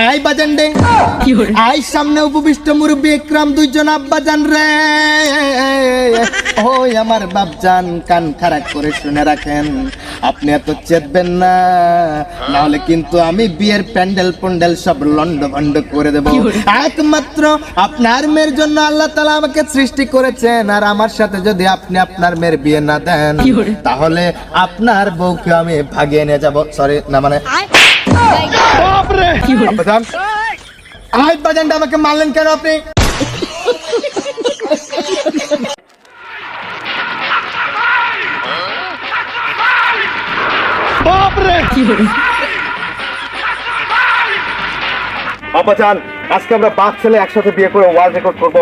I বাজান রে। I সামনে উপবিষ্ট মুরব্বী একরাম দুইজন আব্বাজান রে। ওই আমার বাপজান কান খারাপ করে শুনে রাখেন। আপনি এত চেতবেন না। নাহলে কিন্তু আমি বিয়ের প্যান্ডেল প্যান্ডেল সব লন্ড ভন্ড করে দেব। একমাত্র আপনার মেয়ের জন্য আল্লাহ তালা আমাকে সৃষ্টি করেছেন। আর আমার সাথে যদি আপনি আপনার মেয়ের বিয়ে না দেন তাহলে আপনার বউকে আমি ভাগিয়ে নিয়ে যাব। সরি না মানে আব্বাজান আই বাজানটা আমাকে মারলেন কেন আপনি? আব্বাজান আজকে আমরা বাপ ছেলে একসাথে বিয়ে করে ওয়ার্ল্ড রেকর্ড করব।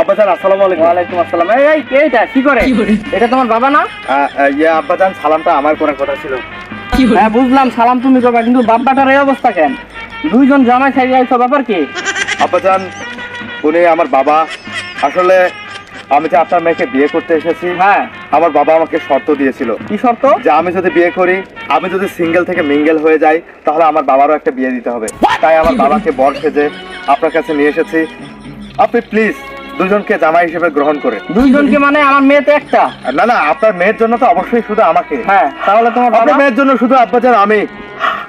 আব্বাজান আসসালামু আলাইকুম। ওয়ালাইকুম আসসালাম। এই এই কে এটা কি করে? এটা তোমার বাবা না? ইয়ে আব্বাজান সালামটা আমার করার কথা ছিল। হ্যাঁ বুঝলাম সালাম তুমি করবা কিন্তু বাপ্পাটার এই অবস্থা কেন? দুইজন জামাই খাই আইছো ব্যাপার কি? আব্বাজান উনি আমার বাবা। আসলে আমি যে আপনার মেয়েকে বিয়ে করতে এসেছি হ্যাঁ। আমার বাবা আমাকে শর্ত দিয়েছিল। কি শর্ত? যে আমি যদি বিয়ে করি আমি যদি সিঙ্গেল থেকে মিঙ্গেল হয়ে যাই তাহলে আমার বাবারও একটা বিয়ে দিতে হবে। তাই আমার বাবাকে বর সেজে আপনার কাছে নিয়ে এসেছি। আপনি প্লিজ দুজনকে জামাই হিসেবে গ্রহণ করে। দুইজনকে মানে আমার মেয়ে তো একটা। না না আপনার মেয়ের জন্য তো অবশ্যই শুধু আমাকে। হ্যাঁ তাহলে তোমার আপনার মেয়ের জন্য শুধু আব্বাজান আমি।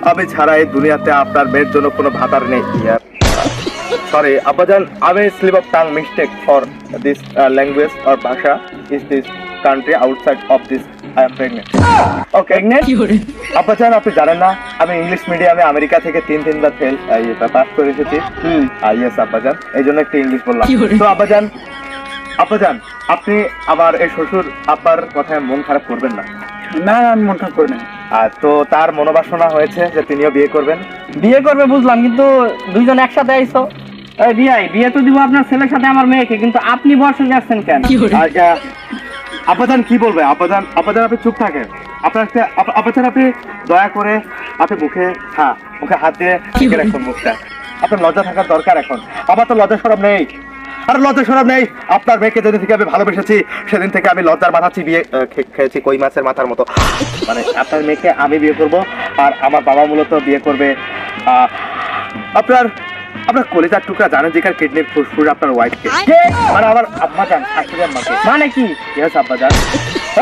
আমি ছাড়া এই দুনিয়াতে আপনার মেয়ের জন্য কোনো ভাতার নেই। সরি আব্বাজান আমি slip of tongue mistake for this language or ভাষা is this country outside of this I am pregnant okay আব্বাজান আপনি জানেন না আমি ইংলিশ মিডিয়ামে আমেরিকা থেকে তিন তিনবার ফেল পাস করে এসেছি। হুম। ইয়েস আব্বাজান এই জন্য একটু ইংলিশ বললাম। তো আব্বাজান আব্বাজান আপনি আমার এই শ্বশুর আব্বার কথায় মন খারাপ করবেন না? না আমি মন খারাপ করি না। আর তো তার মনোবাসনা হয়েছে যে তিনিও বিয়ে করবেন? বিয়ে করবে বুঝলাম কিন্তু দুইজন একসাথে আইছো। এই বিয়াই বিয়ে তো দিব আপনার ছেলের সাথে আমার মেয়েকে কিন্তু আপনি বর্ষে যাচ্ছেন কেন? আব্বাজান কি বলবে? আব্বাজান আব্বাজান আপনি চুপ থাকেন। আপনার একটা- আপ- আব্বাজান আপনি দয়া করে আপনি মুখে হ্যাঁ মুখে হাত দিয়ে রাখুন মুখটা। আপনার লজ্জা থাকার দরকার এখন। আমার তো লজ্জা সরব নেই। আর লজ্জা সরব নেই। আপনার মেয়েকে যেদিন থেকে আমি ভালোবেসেছি সেদিন থেকে আমি লজ্জার মাথা চিবিয়ে খেয়েছি কই মাছের মাথার মতো। মানে আপনার মেয়েকে আমি বিয়ে করব আর আমার বাবা মূলত বিয়ে করবে আহ, আপনার আপনার কলিজার টুকরা জানেন যে কিডনির ফুসফুস আপনার ওয়াইফকে মানে আমার আব্বা জান শাশুড়ি আম্মাকে। মানে কি? ইয়েস আব্বা জান?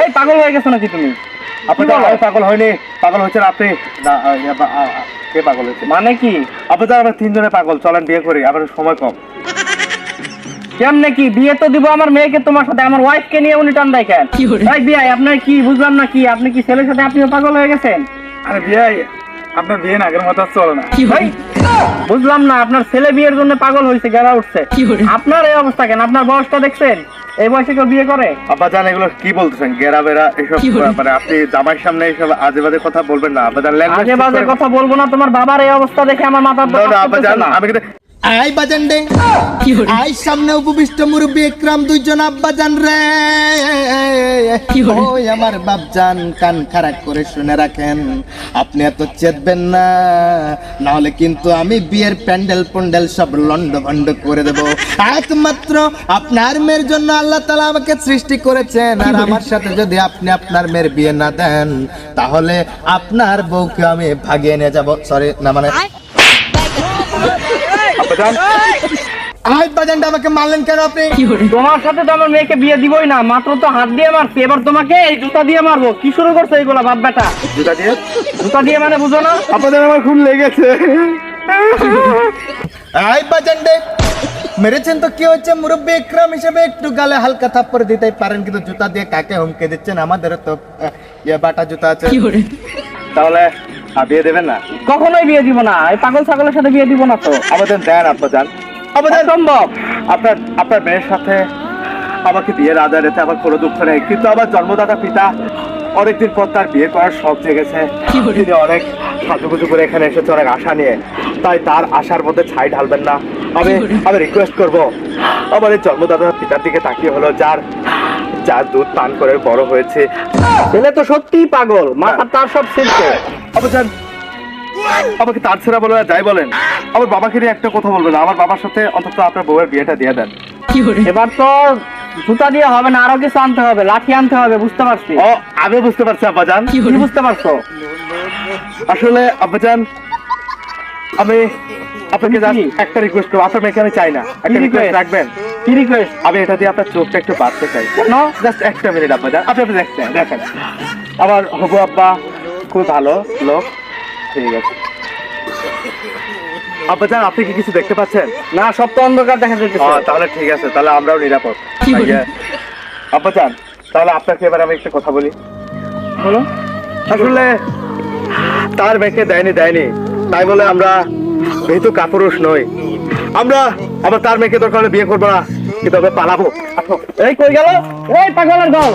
এই পাগল হয়ে গেছো নাকি তুমি? আপনি? আমি পাগল হয়নি। পাগল হচ্ছেন আপনি কে পাগল হয়েছে? মানে কি? আপনি তো আমরা তিনজনে পাগল। চলেন বিয়ে করি আবার সময় কম। কেমনে কি? বিয়ে তো দিব আমার মেয়েকে তোমার সাথে আমার ওয়াইফকে নিয়ে উনি টান দেয় কেন ভাই বিয়ে আপনার কি? বুঝলাম না কি? আপনি কি ছেলের সাথে আপনিও পাগল হয়ে গেছেন? আরে বিয়ে আপনার বিয়ে না আগের মতো চলে না। কি ভাই বুঝলাম না আপনার ছেলে বিয়ের জন্য পাগল হয়েছে গেরা উঠছে। আপনার এই অবস্থা কেন? আপনার বয়সটা দেখছেন? এই বয়সে কেউ বিয়ে করে? আব্বা জান এগুলো কি বলতেছেন? গেরা বেরা এসব মানে আপনি জামাই সামনে এসব আজে বাজে কথা বলবেন না। আব্বা জান আজে বাজে কথা বলব না তোমার বাবার এই অবস্থা দেখে আমার মাথা আব্বা জান আমি কিন্তু আই বাজান রে। আই সামনে উপবিষ্ট মুরব্বী একরাম দুইজন আব্বাজান রে। ওই আমার বাপজান কান খারাপ করে শুনে রাখেন। আপনি এত চেতবেন না। নাহলে কিন্তু আমি বিয়ের প্যান্ডেল প্যান্ডেল সব লন্ড ভন্ড করে দেব। একমাত্র আপনার মেয়ের জন্য আল্লাহ তালা আমাকে সৃষ্টি করেছেন। আর আমার সাথে যদি আপনি আপনার মেয়ের বিয়ে না দেন তাহলে আপনার বউকে আমি ভাগিয়ে নিয়ে যাব। সরি না মানে আব্বা বাজানটা আমাকে মারলেন কেন আপনি? তোমার সাথে তো আমার মেয়েকে বিয়ে দিবই না মাত্র তো হাত দিয়ে মারছি এবার তোমাকে এই জুতা দিয়ে মারবো। কি শুরু করছ এইগুলা বাপ বেটা জুতা দিয়ে? জুতা দিয়ে মানে বুঝো না? আপনাদের আমার খুব লেগেছে। আই বাজান্ডে মেরেছেন তো কি হচ্ছে মুরব্বী ইকরাম হিসেবে একটু গালে হালকা থাপ্পড় দিতে পারেন কিন্তু জুতা দিয়ে কাকে হুমকে দিচ্ছেন? আমাদের তো ইয়ে বাটা জুতা আছে। তাহলে বিয়ে দেবেন না? কখনোই বিয়ে দিব না। এই পাগল ছাগলের সাথে বিয়ে দিব না তো। আমাদের দেন আব্বা জান আমাদের সম্ভব আপনার আপনার মেয়ের সাথে আমাকে বিয়ের আদায় রেখে আমার কোনো দুঃখ নেই। কিন্তু আমার জন্মদাতা পিতা অনেকদিন পর তার বিয়ে করার শখ জেগেছে। তিনি অনেক সাজুগুজু করে এখানে এসেছে অনেক আশা নিয়ে। তাই তার আশার মধ্যে ছাই ঢালবেন না। আমি আমি রিকোয়েস্ট করব। আমার এই জন্মদাতা পিতার দিকে তাকিয়ে হলো যার যার দুধ পান করে বড় হয়েছে। ছেলে তো সত্যিই পাগল মাথা তার সব শেষে আবার আমাকে তার ছেড়া বলে যাই বলেন। আমার বাবাকে নিয়ে একটা কথা বলবেন আমার বাবার সাথে অন্তত আপনার বউয়ের বিয়েটা দিয়ে দেন। এবার তো জুতা দিয়ে হবে না আরও কিছু আনতে হবে লাঠি আনতে হবে বুঝতে পারছি। ও আমি বুঝতে পারছি আব্বাজান কি বুঝতে পারছ? আসলে আব্বাজান আমি আপনাকে just একটা রিকোয়েস্ট করব। আপনার মেয়েকে আমি চাই না। একটা রিকোয়েস্ট রাখবেন? কি রিকোয়েস্ট আমি এটা দিয়ে আপনার চোখটা একটু বাঁধতে চাই। নো জাস্ট একটা মিনিট আব্বা যান আপনি আপনি দেখছেন দেখেন। আমার হবু আব্বা খুব ভালো লোক ঠিক আছে। আব্বা যান আপনি কি কিছু দেখতে পাচ্ছেন? না সব তো অন্ধকার দেখা যাচ্ছে। তাহলে ঠিক আছে তাহলে আমরাও নিরাপদ। আইয়া। আব্বা যান তাহলে আপনাকে এবার আমি একটা কথা বলি। বলো আসলে তার মেয়েকে দেয়নি দেয়নি। তাই বলে আমরা যেহেতু কাপুরুষ নই আমরা আবার তার মেয়েকে দরকার হলে বিয়ে করব না, কিন্তু আমরা পালাবো। এই কই গেল? এই পাগলের দল!